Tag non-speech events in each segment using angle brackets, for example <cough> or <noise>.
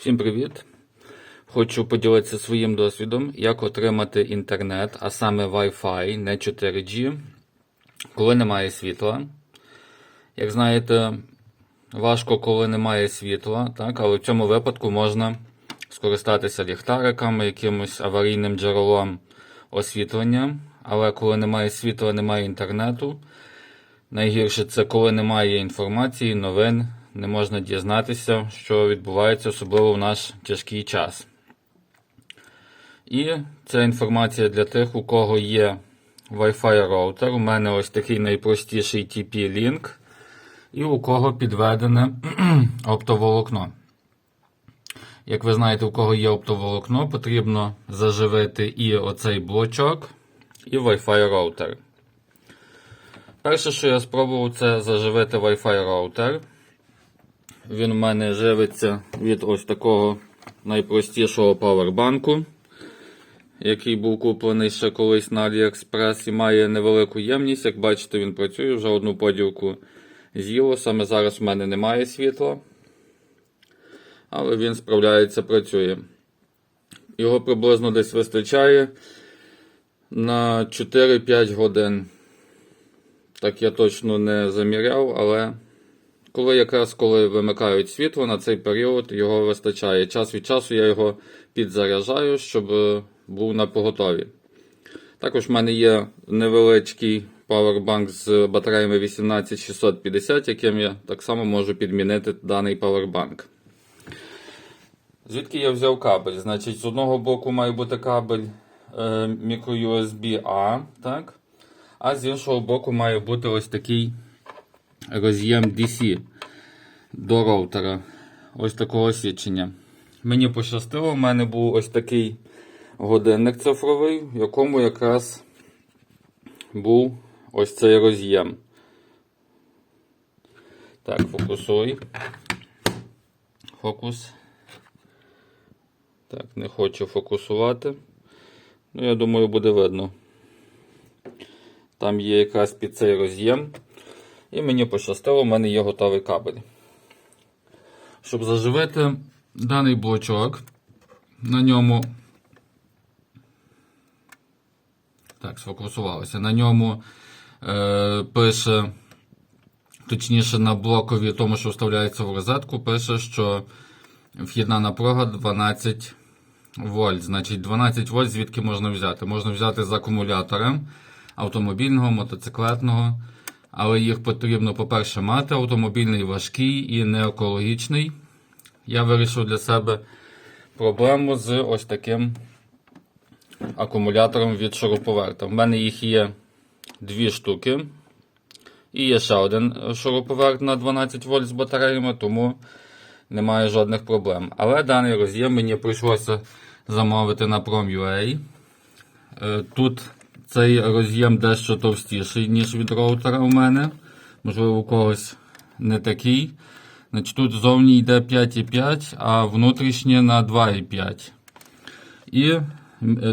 Всім привіт! Хочу поділитися своїм досвідом, як отримати інтернет, а саме Wi-Fi, не 4G, коли немає світла. Як знаєте, важко, коли немає світла, так? але в цьому випадку можна скористатися ліхтариками, якимось аварійним джерелом освітлення. Але коли немає світла, немає інтернету. Найгірше це коли немає інформації, новин, не можна дізнатися, що відбувається, особливо в наш тяжкий час. І ця інформація для тих, у кого є Wi-Fi роутер. У мене ось такий найпростіший TP-Link, і у кого підведене <clears throat> оптоволокно. Як ви знаєте, у кого є оптоволокно, потрібно заживити і оцей блочок, і Wi-Fi роутер. Перше, що я спробував, це заживити Wi-Fi роутер. Він у мене живиться від ось такого найпростішого павербанку, який був куплений ще колись на AliExpress і має невелику ємність. Як бачите, він працює, вже одну поділку з'їло. Саме зараз в мене немає світла. Але він справляється, працює. Його приблизно десь вистачає на 4-5 годин. Так я точно не заміряв, але коли якраз коли вимикають світло на цей період, його вистачає. Час від часу я його підзаряджаю, щоб е, був на поготові. Також в мене є невеличкий павербанк з батареями 18650, яким я так само можу підмінити даний павербанк. Звідки я взяв кабель? Значить, з одного боку має бути кабель е, microUSB A, так? а з іншого боку має бути ось такий роз'єм DC до роутера. Ось такого свідчення. Мені пощастило, в мене був ось такий годинник цифровий, в якому якраз був ось цей роз'єм. Так, фокусуй. Фокус. Так, не хочу фокусувати. Ну, я думаю, буде видно. Там є якраз під цей роз'єм. І мені пощастило, в мене є готовий кабель. Щоб заживити даний блочок, на ньому. Так, сфокусувалося. На ньому е, пише, точніше, на блокові, тому що вставляється в розетку, пише, що вхідна напруга 12 вольт. Значить, 12 вольт звідки можна взяти? Можна взяти з акумулятора автомобільного, мотоциклетного. Але їх потрібно, по-перше, мати. Автомобільний важкий і не екологічний. Я вирішив для себе проблему з ось таким акумулятором від шуруповерта. У мене їх є дві штуки. І є ще один шуруповерт на 12 вольт з батареями, тому немає жодних проблем. Але даний роз'єм мені прийшлося замовити на Prom.ua. Е, Тут цей роз'єм дещо товстіший, ніж від роутера у мене. Можливо, у когось не такий. Значить, Тут зовні йде 5,5, а внутрішнє на 2,5. І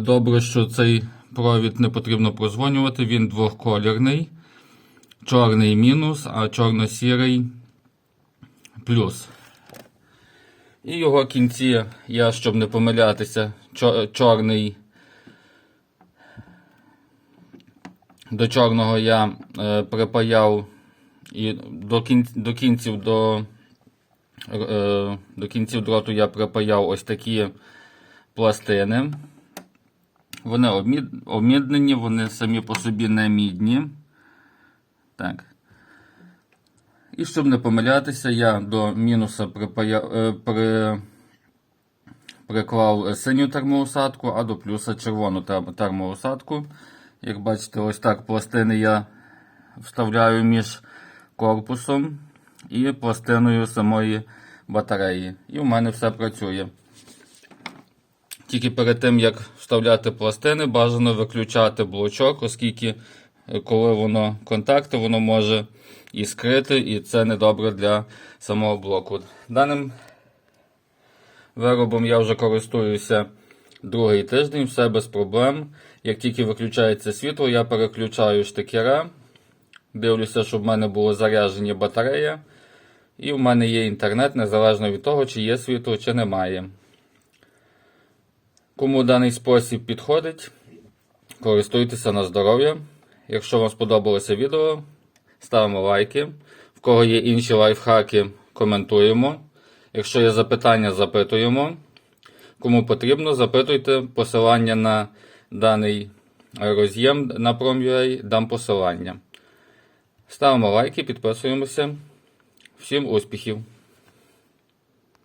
добре, що цей провід не потрібно прозвонювати, він двохколірний. Чорний мінус, а чорно-сірий плюс. І його кінці я, щоб не помилятися, чорний. До чорного я е, припаяв і до кін, до кінців до, е, до кінців дроту я припаяв ось такі пластини. Вони обмід, обміднені, вони самі по собі не мідні. Так. І щоб не помилятися, я до мінуса припая, е, при, приклав синю термоусадку, а до плюса червону термоусадку. Як бачите, ось так пластини я вставляю між корпусом і пластиною самої батареї. І в мене все працює. Тільки перед тим, як вставляти пластини, бажано виключати блочок, оскільки коли воно контакти, воно може іскрити, і це недобре для самого блоку. Даним виробом я вже користуюся другий тиждень, все без проблем. Як тільки виключається світло, я переключаю штикера. Дивлюся, щоб в мене було зарядження батарея. І в мене є інтернет, незалежно від того, чи є світло, чи немає. Кому даний спосіб підходить, користуйтеся на здоров'я. Якщо вам сподобалося відео, ставимо лайки. В кого є інші лайфхаки, коментуємо. Якщо є запитання, запитуємо. Кому потрібно, запитуйте посилання на даний роз'єм на Prom.ua, дам посилання. Ставимо лайки, підписуємося. Всім успіхів!